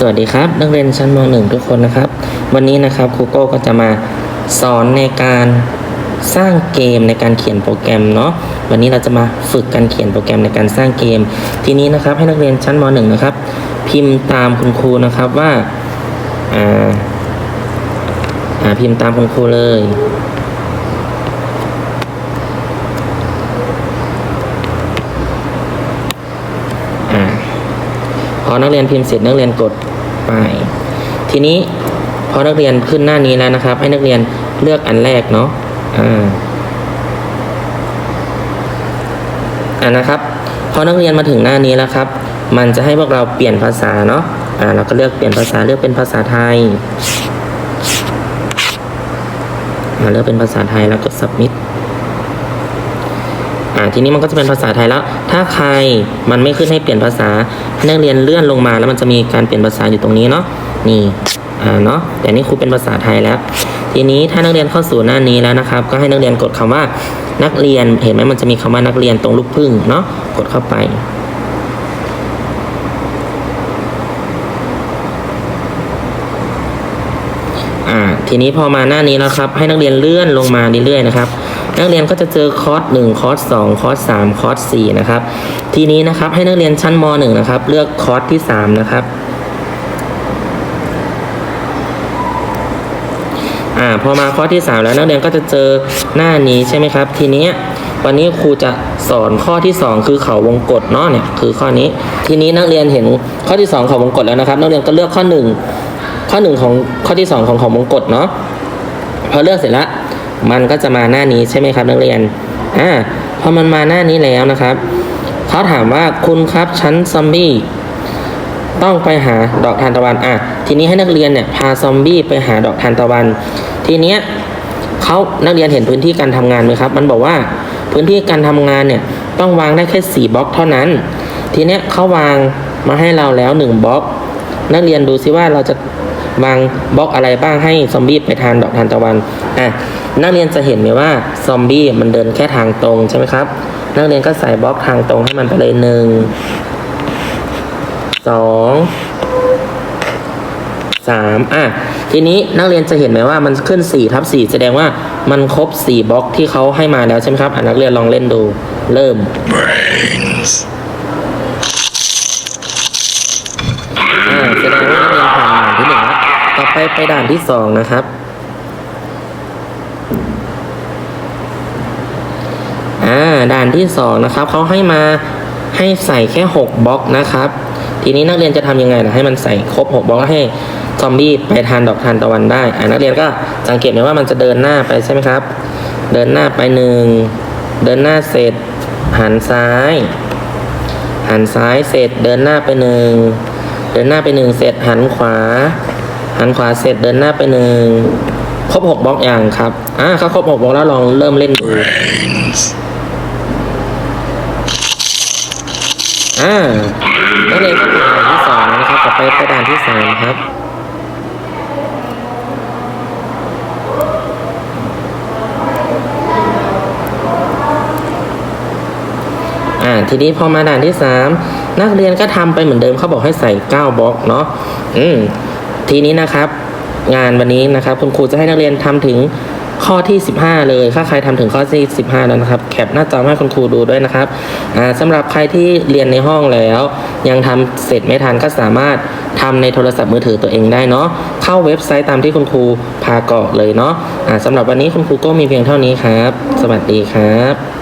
สวัสดีครับ นักเรียนชั้นม .1 ทุกคนนะครับ วันนี้นะครับครูโก้ก็จะมาสอนในการสร้างเกมในการเขียนโปรแกรมเนาะวันนี้เราจะมาฝึกการเขียนโปรแกรมในการสร้างเกม ทีนี้นะครับให้นักเรียนชั้นม .1 นะครับ พิมพ์ตามคุณครูนะครับว่าอ่าอ่าพิมพ์ตามคุณครูเลยอ่าพอนักเรียนพิมพ์เสร็จนักเรียนกด ไป ทีนี้พอนักเรียนขึ้นหน้านี้แล้วนะครับ ให้นักเรียนเลือกอันแรกเนาะอ่าอ่านะครับ พอนักเรียนมาถึงหน้านี้แล้วครับ มันจะให้พวกเราเปลี่ยนภาษาเนาะอ่าเราก็เลือกเปลี่ยนภาษาเลือกเป็นภาษาไทยอ่าเลือกเป็นภาษาไทยแล้วกด submit อ่าทีนี้มันก็จะเป็นภาษาไทยแล้ว ถ้าใครมันไม่ขึ้นให้เปลี่ยนภาษาให้นักเรียนเลื่อนลงมา แล้วมันจะมีการเปลี่ยนภาษาอยู่ตรงนี้เนาะนี่อ่าเนาะแต่นี่ครูเป็นภาษาไทยแล้ว ทีนี้ถ้านักเรียนเข้าสู่หน้านี้แล้วนะครับ ก็ให้นักเรียนกดคำว่านักเรียนเห็นไหมมันจะมีคำว่านักเรียนตรงลูกพึ่งเนาะกดเข้าไป อ่าทีนี้พอมาหน้านี้แล้วครับ ให้นักเรียนเลื่อนลงมาเรื่อยๆนะครับ นักเรียนก็จะเจอคอร์สหนึ่งคอร์สสองคอร์สสามคอร์สสี่นะครับ ทีนี้นะครับให้นักเรียนชั้นมหนึ่งนะครับ เลือกคอร์สที่สามนะครับอ่าพอมาคอสที่สามแล้วนักเรียนก็จะเจอหน้านี้ใช่ไหมครับ ทีนี้วันนี้ครูจะสอนข้อที่สองคือเขาวงกตเนาะเนี่ยคือข้อนี้ ทีนี้นักเรียนเห็นข้อที่สองเขาวงกตแล้วนะครับ นักเรียนก็เลือกข้อหนึ่ง ข้อหนึ่งของข้อที่สองของเขาวงกตเนาะพอเลือกเสร็จแล้วมันก็จะมาหน้านี้ใช่ไหมครับนักเรียนอ่าพอมันมาหน้านี้แล้วนะครับเขาถามว่าคุณครับชั้นซอมบี้ต้องไปหาดอกทานตะวันอะทีนี้ให้นักเรียนเนี่ยพาซอมบี้ไปหาดอกทานตะวัน ทีเนี้ยเขานักเรียนเห็นพื้นที่การทำงานไหมครับ มันบอกว่าพื้นที่การทำงานเนี่ยต้องวางได้แค่สี่บล็อกเท่านั้น ทีเนี้ยเขาวางมาให้เราแล้วหนึ่งบล็อกนักเรียนดูซิว่าเราจะ วางบล็อกอะไรบ้างให้ซอมบี้ไปทานดอกทานตะวันอะนักเรียนจะเห็นไหมว่าซอมบี้มันเดินแค่ทางตรงใช่ไหมครับ นักเรียนก็ใส่บล็อกทางตรงให้มันไปเลยหนึ่งสองสามอะทีนี้นักเรียนจะเห็นไหมว่ามันขึ้นสี่ทับสี่แสดงว่ามันครบสี่บล็อกที่เขาให้มาแล้วใช่ไหมครับอะนักเรียนลองเล่นดู เริ่มอ่า แสดงว่านักเรียนผ่านด่านที่หนึ่งแล้วต่อ ไปไปด่านที่สองนะครับ อ่า ด่านที่สองนะครับ เขาให้มาให้ใส่แค่หกบล็อกนะครับ ทีนี้นักเรียนจะทำยังไงล่ะให้มันใส่ครบหกบล็อกให้ซอมบี้ไปทานดอกทานตะวันได้ อ่านักเรียนก็สังเกตไหมว่ามันจะเดินหน้าไปใช่ไหมครับ เดินหน้าไปหนึ่ง เดินหน้าเสร็จ หันซ้าย หันซ้ายเสร็จ เดินหน้าไปหนึ่ง เดินหน้าไปหนึ่งเสร็จหันขวา หันขวาเสร็จเดินหน้าไปหนึ่งครบหกบล็อกอย่างครับอ่าเขาครบหกบล็อกแล้วลองเริ่มเล่นดูอ่านักเรียนก็ผ่านด่านที่สองแล้วนะครับต่อไปไปด่านที่สามครับอ่าทีนี้พอมาด่านที่สามนักเรียนก็ทำไปเหมือนเดิมเขาบอกให้ใส่เก้าบล็อกเนาะอืม ทีนี้นะครับ งานวันนี้นะครับ คุณครูจะให้นักเรียนทำถึงข้อที่ 15 เลยถ้าใครทำถึงข้อที่ 15 แล้วนะครับ แคปหน้าจอให้คุณครูดูด้วยนะครับอ่าสำหรับใครที่เรียนในห้องแล้ว ยังทำเสร็จไม่ทันก็สามารถทำในโทรศัพท์มือถือตัวเองได้เนาะ เข้าเว็บไซต์ตามที่คุณครูพากรอกเลยเนาะอ่าสำหรับวันนี้คุณครูก็มีเพียงเท่านี้ครับ สวัสดีครับ